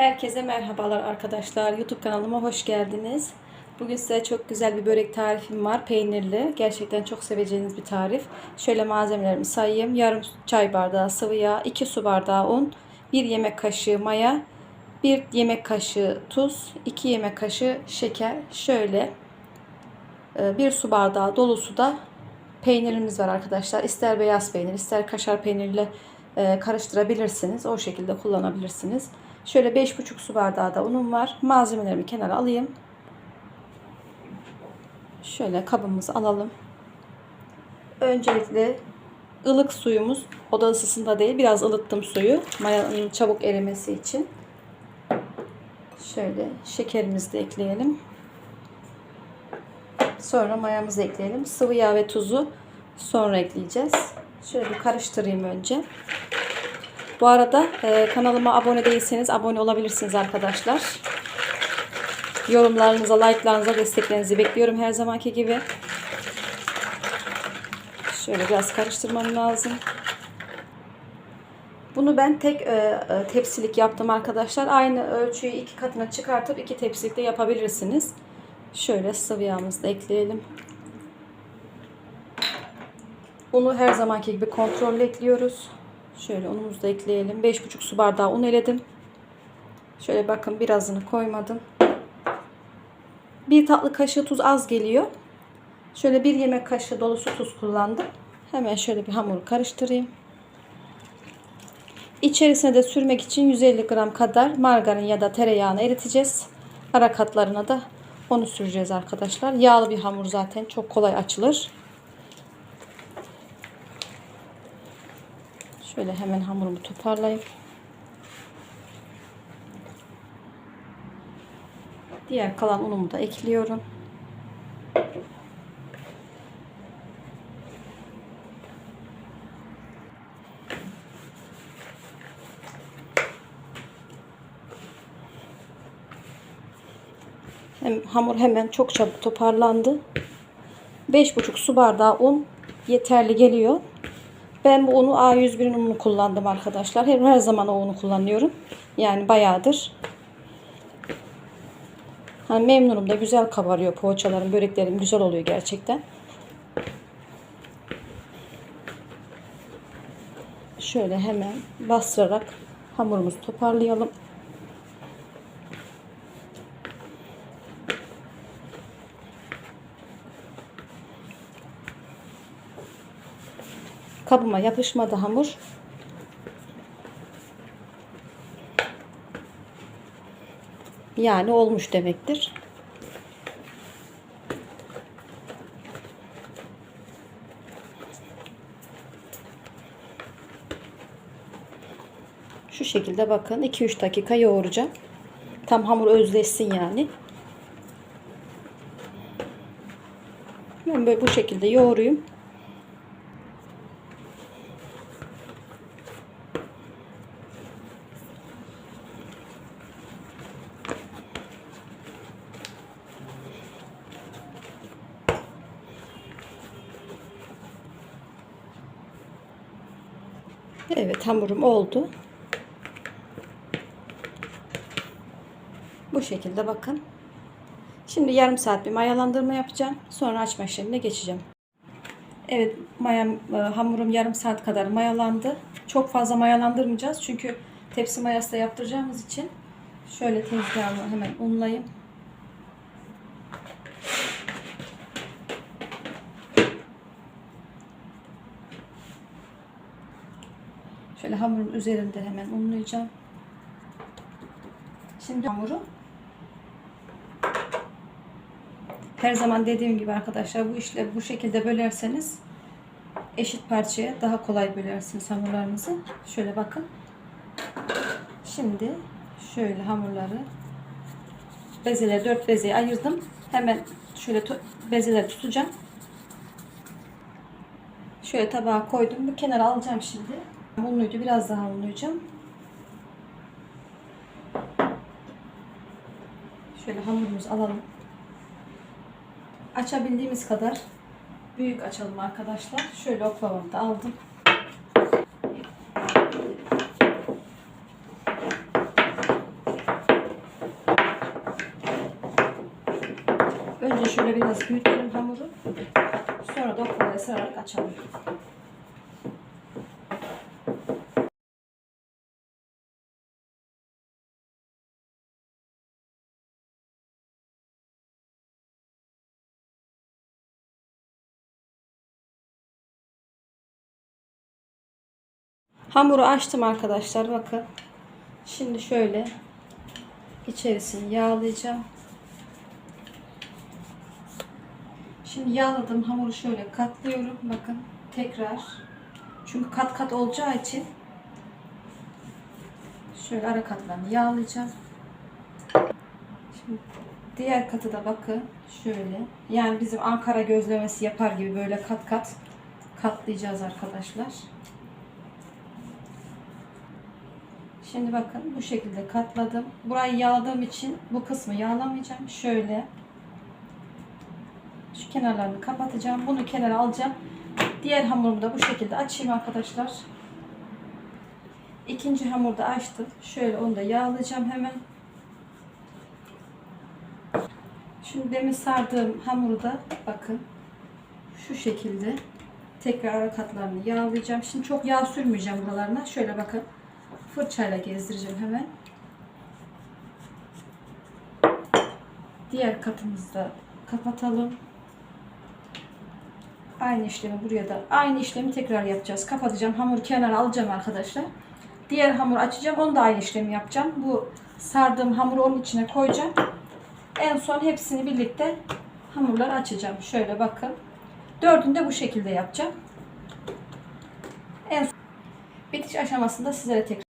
Herkese merhabalar arkadaşlar. YouTube kanalıma hoş geldiniz. Bugün size çok güzel bir börek tarifim var. Peynirli. Gerçekten çok seveceğiniz bir tarif. Şöyle malzemelerimi sayayım. Yarım çay bardağı sıvı yağ, 2 su bardağı un, 1 yemek kaşığı maya, 1 yemek kaşığı tuz, 2 yemek kaşığı şeker. Şöyle 1 su bardağı dolusu da peynirimiz var arkadaşlar. İster beyaz peynir, ister kaşar peynirle e, karıştırabilirsiniz. O şekilde kullanabilirsiniz. Şöyle 5,5 su bardağı da unum var. Malzemelerimi kenara alayım. Şöyle kabımızı alalım. Öncelikle ılık suyumuz oda ısısında değil biraz ılıttım suyu mayanın çabuk erimesi için. Şöyle şekerimizi de ekleyelim. Sonra mayamızı ekleyelim. Sıvı yağ ve tuzu sonra ekleyeceğiz. Şöyle bir karıştırayım önce. Bu arada e, kanalıma abone değilseniz abone olabilirsiniz arkadaşlar. Yorumlarınıza, like'larınıza, desteklerinizi bekliyorum her zamanki gibi. Şöyle biraz karıştırmam lazım. Bunu ben tek e, e, tepsilik yaptım arkadaşlar. Aynı ölçüyü iki katına çıkartıp iki tepsilik de yapabilirsiniz. Şöyle sıvı yağımızı da ekleyelim. Unu her zamanki gibi kontrollü ekliyoruz. Şöyle unumuzu da ekleyelim. 5,5 su bardağı un eledim. Şöyle bakın birazını koymadım. Bir tatlı kaşığı tuz az geliyor. Şöyle bir yemek kaşığı dolusu tuz kullandım. Hemen şöyle bir hamuru karıştırayım. İçerisine de sürmek için 150 gram kadar margarin ya da tereyağını eriteceğiz. Ara katlarına da onu süreceğiz arkadaşlar. Yağlı bir hamur zaten çok kolay açılır. Şöyle hemen hamurumu toparlayayım. Diğer kalan unumu da ekliyorum. Hem, hamur hemen çok çabuk toparlandı. 5,5 su bardağı un yeterli geliyor. Ben bu unu A101'in ununu kullandım arkadaşlar. Her, her zaman o unu kullanıyorum. Yani bayağıdır. Hani memnunum da güzel kabarıyor poğaçalarım, böreklerim güzel oluyor gerçekten. Şöyle hemen bastırarak hamurumuzu toparlayalım. Kabıma yapışmadı hamur. Yani olmuş demektir. Şu şekilde bakın 2-3 dakika yoğuracağım. Tam hamur özleşsin yani. Ben böyle bu şekilde yoğuruyum. Hamurum oldu. Bu şekilde bakın. Şimdi yarım saat bir mayalandırma yapacağım. Sonra açma işlemine geçeceğim. Evet mayam, e, hamurum yarım saat kadar mayalandı. Çok fazla mayalandırmayacağız. Çünkü tepsi mayası da yaptıracağımız için. Şöyle tezgahımı hemen unlayayım. Şöyle hamurun üzerinde hemen unlayacağım. Şimdi hamuru her zaman dediğim gibi arkadaşlar bu işle bu şekilde bölerseniz eşit parçaya daha kolay bölersiniz hamurlarınızı. Şöyle bakın. Şimdi şöyle hamurları bezeleri dört bezeye ayırdım. Hemen şöyle bezeleri tutacağım. Şöyle tabağa koydum. Bu kenara alacağım şimdi. Unluydu. Biraz daha unlayacağım. Şöyle hamurumuzu alalım. Açabildiğimiz kadar büyük açalım arkadaşlar. Şöyle oklavamı da aldım. Önce şöyle biraz büyütelim hamuru. Sonra da oklavaya sararak açalım. Hamuru açtım arkadaşlar bakın. Şimdi şöyle içerisini yağlayacağım. Şimdi yağladım hamuru şöyle katlıyorum. Bakın tekrar. Çünkü kat kat olacağı için şöyle ara katlarını yağlayacağım. Şimdi diğer katı da bakın şöyle. Yani bizim Ankara gözlemesi yapar gibi böyle kat kat katlayacağız arkadaşlar. Şimdi bakın bu şekilde katladım. Burayı yağladığım için bu kısmı yağlamayacağım. Şöyle şu kenarlarını kapatacağım. Bunu kenara alacağım. Diğer hamurumu da bu şekilde açayım arkadaşlar. İkinci hamuru da açtım. Şöyle onu da yağlayacağım hemen. Şimdi demin sardığım hamuru da bakın şu şekilde tekrar katlarını yağlayacağım. Şimdi çok yağ sürmeyeceğim buralarına. Şöyle bakın fırçayla gezdireceğim hemen. Diğer katımızı da kapatalım. Aynı işlemi buraya da aynı işlemi tekrar yapacağız. Kapatacağım. Hamuru kenara alacağım arkadaşlar. Diğer hamuru açacağım. Onu da aynı işlemi yapacağım. Bu sardığım hamuru onun içine koyacağım. En son hepsini birlikte hamurları açacağım. Şöyle bakın. Dördünü de bu şekilde yapacağım. En son bitiş aşamasında sizlere tekrar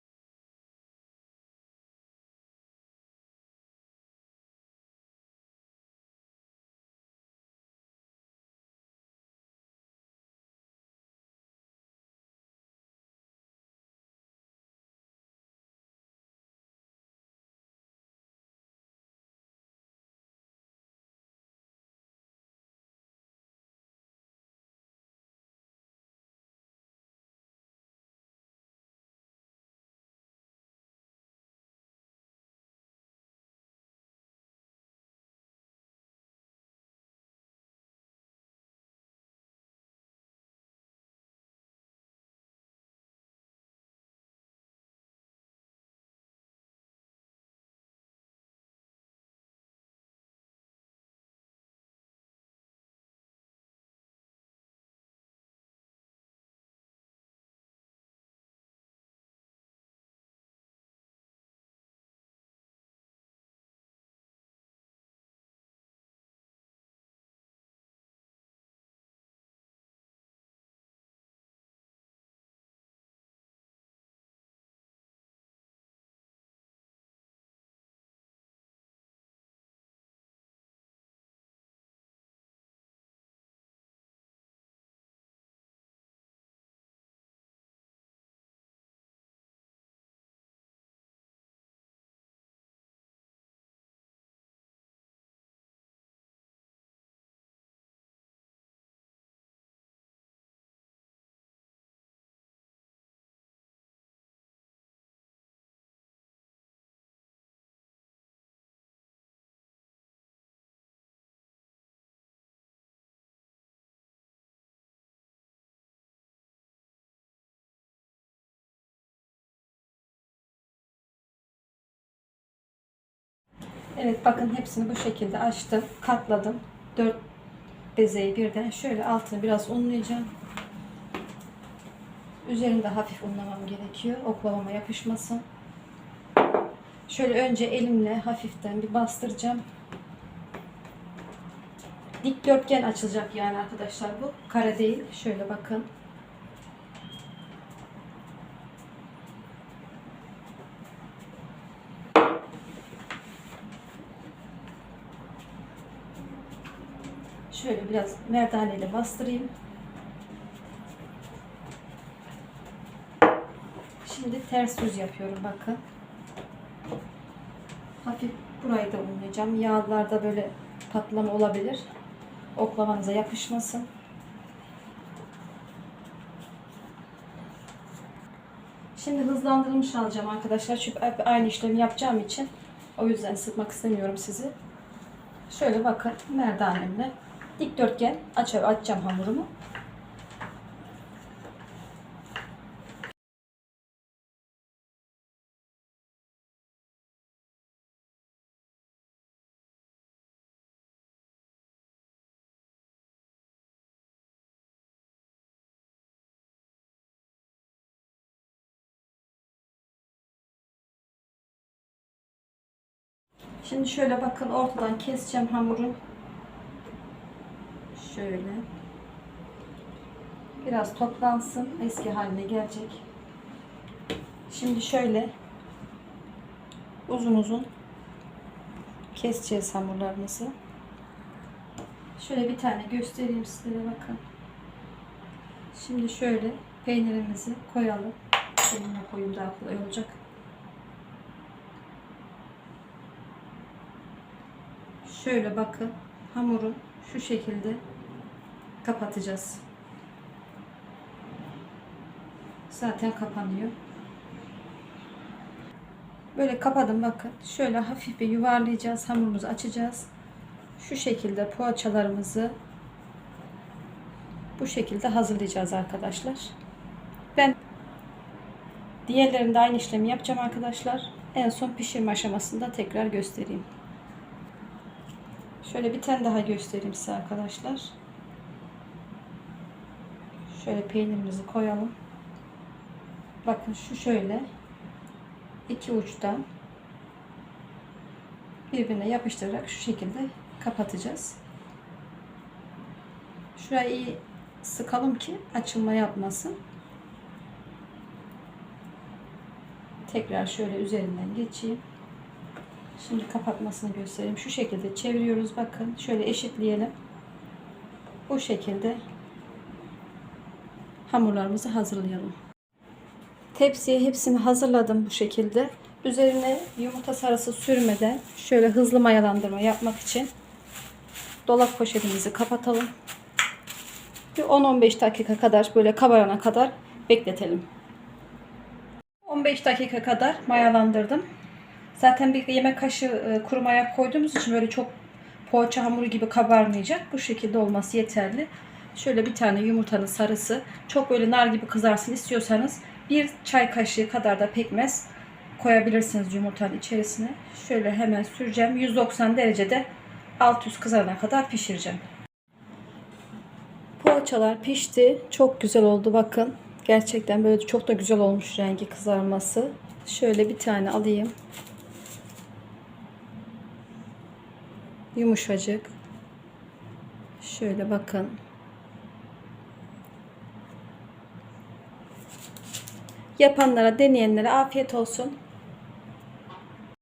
Evet bakın hepsini bu şekilde açtım. Katladım. 4 bezeyi birden şöyle altını biraz unlayacağım. Üzerinde hafif unlamam gerekiyor. Oklavama yapışmasın. Şöyle önce elimle hafiften bir bastıracağım. Dikdörtgen açılacak yani arkadaşlar bu. Kare değil. Şöyle bakın. Şöyle biraz merdaneyle bastırayım. Şimdi ters düz yapıyorum bakın. Hafif burayı da unlayacağım. Yağlarda böyle patlama olabilir. Oklavanıza yapışmasın. Şimdi hızlandırılmış alacağım arkadaşlar. Çünkü aynı işlemi yapacağım için o yüzden sıkmak istemiyorum sizi. Şöyle bakın merdanemle dikdörtgen açar, açacağım hamurumu. Şimdi şöyle bakın ortadan keseceğim hamuru. Şöyle. Biraz toplansın. Eski haline gelecek. Şimdi şöyle uzun uzun keseceğiz hamurlarımızı. Şöyle bir tane göstereyim sizlere bakın. Şimdi şöyle peynirimizi koyalım. Elimle koyayım daha kolay olacak. Şöyle bakın hamuru şu şekilde kapatacağız. Zaten kapanıyor. Böyle kapadım bakın. Şöyle hafif bir yuvarlayacağız. Hamurumuzu açacağız. Şu şekilde poğaçalarımızı bu şekilde hazırlayacağız arkadaşlar. Ben diğerlerinde aynı işlemi yapacağım arkadaşlar. En son pişirme aşamasında tekrar göstereyim. Şöyle bir tane daha göstereyim size arkadaşlar. Şöyle peynirimizi koyalım. Bakın şu şöyle iki uçtan birbirine yapıştırarak şu şekilde kapatacağız. Şurayı iyi sıkalım ki açılma yapmasın. Tekrar şöyle üzerinden geçeyim. Şimdi kapatmasını göstereyim. Şu şekilde çeviriyoruz. Bakın şöyle eşitleyelim. Bu şekilde hamurlarımızı hazırlayalım. Tepsiye hepsini hazırladım bu şekilde. Üzerine yumurta sarısı sürmeden şöyle hızlı mayalandırma yapmak için dolap poşetimizi kapatalım. Bir 10-15 dakika kadar böyle kabarana kadar bekletelim. 15 dakika kadar mayalandırdım. Zaten bir yemek kaşığı e, kuru maya koyduğumuz için böyle çok poğaça hamuru gibi kabarmayacak. Bu şekilde olması yeterli. Şöyle bir tane yumurtanın sarısı. Çok böyle nar gibi kızarsın istiyorsanız bir çay kaşığı kadar da pekmez koyabilirsiniz yumurtanın içerisine. Şöyle hemen süreceğim. 190 derecede alt üst kızarana kadar pişireceğim. Poğaçalar pişti. Çok güzel oldu bakın. Gerçekten böyle çok da güzel olmuş rengi kızarması. Şöyle bir tane alayım. Yumuşacık. Şöyle bakın. Yapanlara, deneyenlere afiyet olsun.